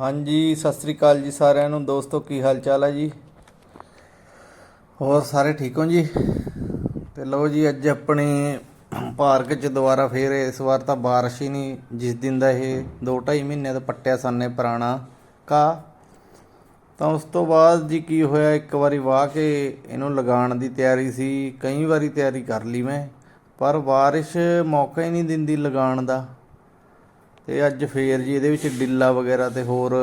ਹਾਂਜੀ, ਸਤਿ ਸ੍ਰੀ ਅਕਾਲ ਜੀ ਸਾਰਿਆਂ ਨੂੰ। ਦੋਸਤੋ, ਕੀ ਹਾਲ ਚਾਲ ਹੈ ਜੀ? ਹੋਰ ਸਾਰੇ ਠੀਕ ਹੋ ਜੀ? ਤੇ ਲਓ ਜੀ, ਅੱਜ ਆਪਣੇ ਪਾਰਕ 'ਚ ਦੁਬਾਰਾ ਫੇਰ ਇਸ ਵਾਰ ਤਾਂ ਬਾਰਿਸ਼ ਹੀ ਨਹੀਂ ਜਿਸ ਦਿਨ ਦਾ ਇਹ 2.5 ਮਹੀਨੇ ਦਾ ਪੱਟਿਆ ਸੰਨੇ ਪੁਰਾਣਾ ਕਾ ਤਾਂ ਉਸ ਤੋਂ ਬਾਅਦ ਜੀ ਕੀ ਹੋਇਆ, ਇੱਕ ਵਾਰੀ ਵਾਹ ਕੇ ਇਹਨੂੰ ਲਗਾਉਣ ਦੀ ਤਿਆਰੀ ਸੀ, ਕਈ ਵਾਰੀ ਤਿਆਰੀ ਕਰ ਲਈ ਮੈਂ, ਪਰ ਬਾਰਿਸ਼ ਮੌਕਾ ਹੀ ਨਹੀਂ ਦਿੰਦੀ ਲਗਾਉਣ ਦਾ। ਤੇ ਅੱਜ ਫੇਰ ਜੀ ਇਹਦੇ ਵਿੱਚ ਡਿੱਲਾ ਵਗੈਰਾ ਤੇ ਹੋਰ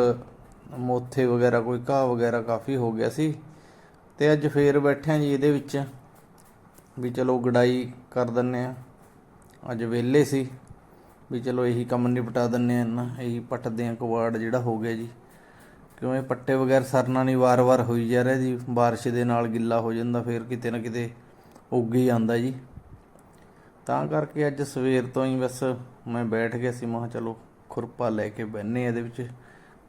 ਮੋਥੇ ਵਗੈਰਾ, ਕੋਈ ਘਾਹ ਵਗੈਰਾ ਕਾਫੀ ਹੋ ਗਿਆ ਸੀ। ਤੇ ਅੱਜ ਫੇਰ ਬੈਠਿਆ ਜੀ ਇਹਦੇ ਵਿੱਚ ਵੀ ਚਲੋ ਗੜਾਈ ਕਰ ਦਿੰਨੇ ਆ। ਅੱਜ ਵਿਹਲੇ ਸੀ ਵੀ ਚਲੋ ਇਹੀ ਕੰਮ ਨਿਪਟਾ ਦਿੰਨੇ ਆ ਨਾ ਇਹੀ ਪੱਟਦੇ ਆ ਕਵਾੜ ਜਿਹੜਾ ਹੋ ਗਿਆ ਜੀ। ਕਿਉਂ ਇਹ ਪੱਟੇ ਵਗੈਰ ਸਰਨਾ ਨਹੀਂ, ਵਾਰ-ਵਾਰ ਹੋਈ ਜਾ ਰਿਹਾ ਜੀ। ਬਾਰਿਸ਼ ਦੇ ਨਾਲ ਗਿੱਲਾ ਹੋ ਜਾਂਦਾ, ਫੇਰ ਕਿਤੇ ਨਾ ਕਿਤੇ ਉੱਗ ਹੀ ਆਂਦਾ ਜੀ। ਤਾਂ ਕਰਕੇ ਅੱਜ ਸਵੇਰ ਤੋਂ ਹੀ ਬਸ ਮੈਂ ਬੈਠ ਗਿਆ ਸੀ, ਮੈਂ ਚਲੋ ਖੁਰਪਾ ਲੈ ਕੇ ਬੈਨੇ ਇਹਦੇ ਵਿੱਚ।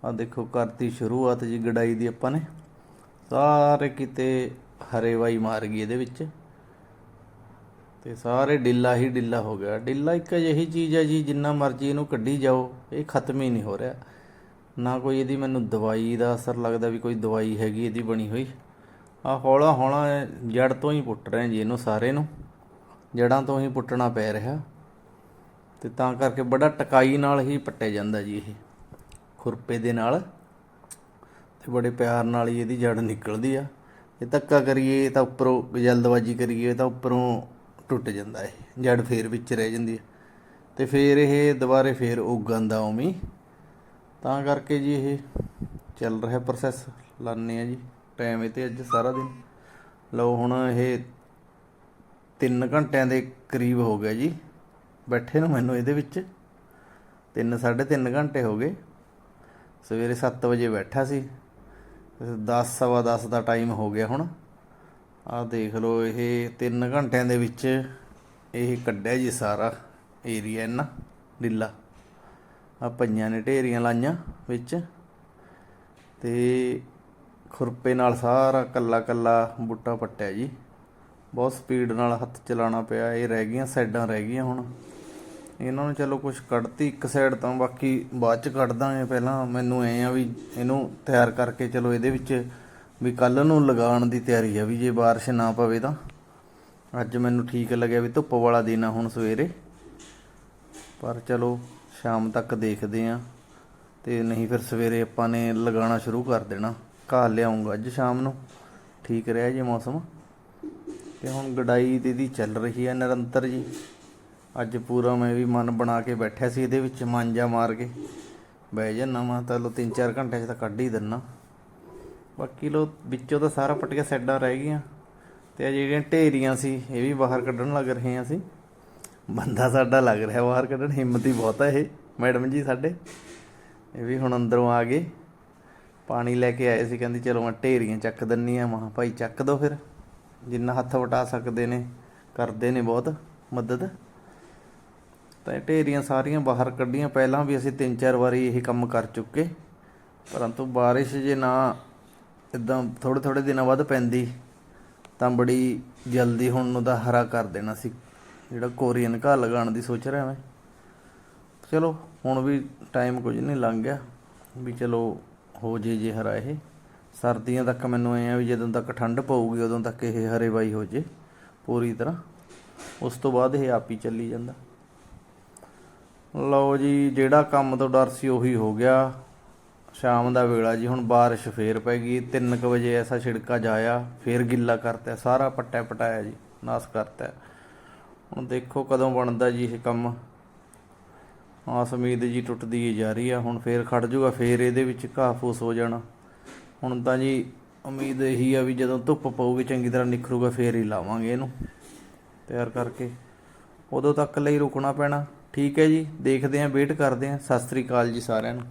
ਆ ਦੇਖੋ ਕਰਤੀ ਸ਼ੁਰੂਆਤ ਜੀ ਗੜਾਈ ਦੀ ਆਪਾਂ ਨੇ। ਸਾਰੇ ਕਿਤੇ ਹਰੇਵਾਈ ਮਾਰ ਗਈ ਇਹਦੇ ਵਿੱਚ। ਤੇ ਸਾਰੇ ਡਿੱਲਾ ਹੀ ਡਿੱਲਾ ਹੋ ਗਿਆ। ਡਿੱਲਾ ਇੱਕ ਅਜਿਹੀ ਚੀਜ਼ ਹੈ ਜੀ, ਜਿੰਨਾ ਮਰਜ਼ੀ ਇਹਨੂੰ ਕੱਢੀ ਜਾਓ, ਇਹ ਖਤਮ ਹੀ ਨਹੀਂ ਹੋ ਰਿਹਾ। ਨਾ ਕੋਈ ਇਹਦੀ ਮੈਨੂੰ ਦਵਾਈ ਦਾ ਅਸਰ ਲੱਗਦਾ ਵੀ ਕੋਈ ਦਵਾਈ ਹੈਗੀ ਇਹਦੀ ਬਣੀ ਹੋਈ। ਆ ਹੌਲਾ ਹੌਲਾ ਜੜ ਤੋਂ ਹੀ ਪੁੱਟ ਰਹੇ ਜੀ ਇਹਨੂੰ ਸਾਰੇ ਨੂੰ। ਜੜਾਂ ਤੋਂ ਹੀ ਪੁੱਟਣਾ ਪੈ ਰਿਹਾ ਤੇ ਤਾਂ ਕਰਕੇ ਬੜਾ ਟਕਾਈ ਨਾਲ ਹੀ ਪੱਟਿਆ ਜਾਂਦਾ ਜੀ ਇਹ ਖੁਰਪੇ ਦੇ ਨਾਲ ਤੇ ਬੜੇ ਪਿਆਰ ਨਾਲ ਹੀ ਇਹਦੀ ਜੜ ਨਿਕਲਦੀ ਆ। ਇਹ ਧੱਕਾ ਕਰੀਏ ਤਾਂ ਉੱਪਰੋਂ ਜਲਦਬਾਜੀ ਕਰੀਏ ਤਾਂ ਉੱਪਰੋਂ ਟੁੱਟ ਜਾਂਦਾ ਇਹ, ਜੜ ਫੇਰ ਵਿੱਚ ਰਹਿ ਜਾਂਦੀ ਹੈ ਤੇ ਫੇਰ ਇਹ ਦੁਬਾਰੇ ਫੇਰ ਉਗਾਂਦਾ ਉਵੇਂ ਤਾਂ ਕਰਕੇ ਜੀ ਇਹ ਚੱਲ ਰਿਹਾ ਪ੍ਰੋਸੈਸ ਲਾਣੇ ਆ ਜੀ ਟਾਈਮ ਇਹ ਤੇ ਅੱਜ ਸਾਰਾ ਦਿਨ। ਲਓ ਹੁਣ ਇਹ 3 ਘੰਟਿਆਂ ਦੇ ਕਰੀਬ ਹੋ ਗਿਆ ਜੀ। ਬੈਠੇ ਨੂੰ ਮੈਨੂੰ ਇਹਦੇ ਵਿੱਚ। 3 3.5 ਘੰਟੇ ਹੋ ਗਏ। ਸਵੇਰੇ 7 ਵਜੇ ਬੈਠਾ ਸੀ। 10 ਸਵਾ 10 ਦਾ ਟਾਈਮ ਹੋ ਗਿਆ ਹੁਣ। ਆਹ ਦੇਖ ਲਓ, ਇਹ 3 ਘੰਟਿਆਂ ਦੇ ਵਿੱਚ ਇਹ ਕੱਢਿਆ ਜੀ ਸਾਰਾ ਏਰੀਆ ਇਹਨਾਂ ਢਿੱਲਾ। ਆ ਪਈਆਂ ਨੇ ਢੇਰੀਆਂ ਲਾਈਆਂ ਵਿੱਚ। ਤੇ ਖੁਰਪੇ ਨਾਲ ਸਾਰਾ ਕੱਲਾ ਕੱਲਾ ਬੂਟਾ ਪੱਟਿਆ ਜੀ। ਬਹੁਤ ਸਪੀਡ ਨਾਲ ਹੱਥ ਚਲਾਉਣਾ ਪਿਆ, ਇਹ ਰਹਿ ਗਈਆਂ, ਸਾਈਡਾਂ ਰਹਿ ਗਈਆਂ ਹੁਣ। ਇਹਨਾਂ ਨੂੰ ਚਲੋ ਕੁਝ ਕੱਢਤੀ ਇੱਕ ਸਾਈਡ ਤਾਂ, ਬਾਕੀ ਬਾਅਦ ਚ ਕੱਢ ਦਾਂਗੇ ਪਹਿਲਾਂ। ਮੈਨੂੰ ਐ ਆ ਵੀ ਇਹਨੂੰ ਤਿਆਰ ਕਰਕੇ ਚਲੋ ਇਹਦੇ ਵਿੱਚ ਵੀ ਕੱਲ ਨੂੰ ਲਗਾਉਣ ਦੀ ਤਿਆਰੀ ਆ ਵੀ ਜੇ ਬਾਰਿਸ਼ ਨਾ ਪਵੇ ਤਾਂ। ਅੱਜ ਮੈਨੂੰ ਠੀਕ ਲੱਗਿਆ ਵੀ ਧੁੱਪ ਵਾਲਾ ਦਿਨ ਆ ਹੁਣ ਸਵੇਰੇ। ਪਰ ਚਲੋ ਸ਼ਾਮ ਤੱਕ ਦੇਖਦੇ ਆ। ਤੇ ਨਹੀਂ ਫਿਰ ਸਵੇਰੇ ਆਪਾਂ ਨੇ ਲਗਾਉਣਾ ਸ਼ੁਰੂ ਕਰ ਦੇਣਾ। ਘਾਹ ਲਿਆਉਂਗਾ ਅੱਜ ਸ਼ਾਮ ਨੂੰ। ਠੀਕ ਰਿਹਾ ਜੀ ਮੌਸਮ। ਤੇ ਹੁਣ ਗੜਾਈ ਦੀ ਦੀ ਚੱਲ ਰਹੀ ਹੈ ਨਿਰੰਤਰ ਜੀ। ਅੱਜ ਪੂਰਾ ਮੈਂ ਵੀ ਮਨ ਬਣਾ ਕੇ ਬੈਠਿਆ ਸੀ ਇਹਦੇ ਵਿੱਚ, ਮਾਂਜਾ ਮਾਰ ਕੇ। ਬਹਿ ਜਾਣਾ ਮੈਂ ਤਾਂ ਲੋ 3-4 ਘੰਟੇ 'ਚ ਤਾਂ ਕੱਢ ਹੀ ਦਿੰਨਾ। ਬਾਕੀ ਲੋ ਵਿੱਚੋਂ ਤਾਂ ਸਾਰਾ ਪੱਟ ਕੇ ਰਹਿ ਗਈਆਂ। ਤੇ ਜਿਹੜੀਆਂ ਢੇਰੀਆਂ ਸੀ, ਇਹ ਵੀ ਬਾਹਰ ਕੱਢਣ ਲੱਗ ਰਹੇ ਹਾਂ ਅਸੀਂ। ਬੰਦਾ ਸਾਡਾ ਲੱਗ ਰਿਹਾ ਬਾਹਰ ਕੱਢਣ, ਹਿੰਮਤ ਹੀ ਬਹੁਤ ਹੈ ਇਹ, ਮੈਡਮ ਜੀ ਸਾਡੇ। ਇਹ ਵੀ ਹੁਣ ਅੰਦਰੋਂ ਆ ਗਏ। ਪਾਣੀ ਲੈ ਕੇ ਆਏ ਸੀ, ਕਹਿੰਦੀ ਚਲੋ ਮੈਂ ਢੇਰੀਆਂ ਚੱਕ ਦਿੰਨੀ ਆ ਮਹਾ ਭਾਈ ਚੱਕ ਦੋ ਫਿਰ। ਜਿੰਨਾ ਹੱਥ ਵਟਾ ਸਕਦੇ ਨੇ, ਕਰਦੇ ਨੇ ਬਹੁਤ ਮਦਦ। ਤਾਂ ਇਹ ਢੇਰੀਆਂ ਸਾਰੀਆਂ ਬਾਹਰ ਕੱਢੀਆਂ। ਪਹਿਲਾਂ ਵੀ ਅਸੀਂ ਤਿੰਨ ਚਾਰ ਵਾਰੀ ਇਹ ਕੰਮ ਕਰ ਚੁੱਕੇ। ਪਰੰਤੂ ਬਾਰਿਸ਼ ਜੇ ਨਾ ਇਦਾਂ ਥੋੜੇ ਥੋੜੇ ਦਿਨਾਂ ਬਾਅਦ ਪੈਂਦੀ, ਤਾਂ ਬੜੀ ਜਲਦੀ ਹੁਣ ਨੂੰ ਦਾ ਹਰਾ ਕਰ ਦੇਣਾ ਸੀ। ਜਿਹੜਾ ਕੋਰੀਅਨ ਘਾਹ ਲਗਾਉਣ ਦੀ ਸੋਚ ਰਿਹਾ ਮੈਂ। ਚਲੋ, ਹੁਣ ਵੀ ਟਾਈਮ ਕੁਝ ਨਹੀਂ ਲੰਘ ਗਿਆ। ਵੀ ਚਲੋ, ਹੋ ਜੇ ਜੇ ਹਰਾ ਇਹ। ਸਰਦੀਆਂ ਤੱਕ ਮੈਨੂੰ ਐ ਆ ਵੀ ਜਦੋਂ ਤੱਕ ਠੰਡ ਪਊਗੀ, ਉਦੋਂ ਤੱਕ ਇਹ ਹਰੇਵਾਈ ਹੋ ਜੇ ਪੂਰੀ ਤਰ੍ਹਾਂ। ਉਸ ਤੋਂ ਬਾਅਦ ਇਹ ਆਪ ਹੀ ਚੱਲੀ ਜਾਂਦਾ। ਲਓ ਜੀ, ਜਿਹੜਾ ਕੰਮ ਤੋਂ ਡਰ ਸੀ ਉਹੀ ਹੋ ਗਿਆ। ਸ਼ਾਮ ਦਾ ਵੇਲਾ ਜੀ, ਹੁਣ ਬਾਰਿਸ਼ ਫੇਰ ਪੈ ਗਈ। 3:00 ਵਜੇ ਐਸਾ ਛਿੜਕਾ ਜਾਇਆ, ਫੇਰ ਗਿੱਲਾ ਕਰਤਾ, ਸਾਰਾ ਪੱਟਿਆ ਪਟਾਇਆ ਜੀ, ਨਾਸ ਕਰਤਾ। ਹੁਣ ਦੇਖੋ ਕਦੋਂ ਬਣਦਾ ਜੀ ਇਹ ਕੰਮ। ਆਸ ਉਮੀਦ ਜੀ ਟੁੱਟਦੀ ਜਾ ਰਹੀ ਆ, ਹੁਣ ਫੇਰ ਖੜ ਜਾਊਗਾ ਫੇਰ ਇਹਦੇ ਵਿੱਚ ਘਾਹ ਫੂਸ ਹੋ ਜਾਣਾ। ਹੁਣ ਤਾਂ ਜੀ ਉਮੀਦ ਇਹੀ ਆ ਵੀ ਜਦੋਂ ਧੁੱਪ ਪਊਗੀ ਚੰਗੀ ਤਰ੍ਹਾਂ ਨਿਖਰੂਗਾ, ਫੇਰ ਹੀ ਲਾਵਾਂਗੇ ਇਹਨੂੰ ਤਿਆਰ ਕਰਕੇ। ਉਦੋਂ ਤੱਕ ਲਈ ਰੁਕਣਾ ਪੈਣਾ। ਠੀਕ ਹੈ ਜੀ, ਦੇਖਦੇ ਆਂ ਵੇਟ ਕਰਦੇ ਆਂ ਸਤਿ ਸ੍ਰੀ ਅਕਾਲ ਜੀ ਸਾਰਿਆਂ ਨੂੰ।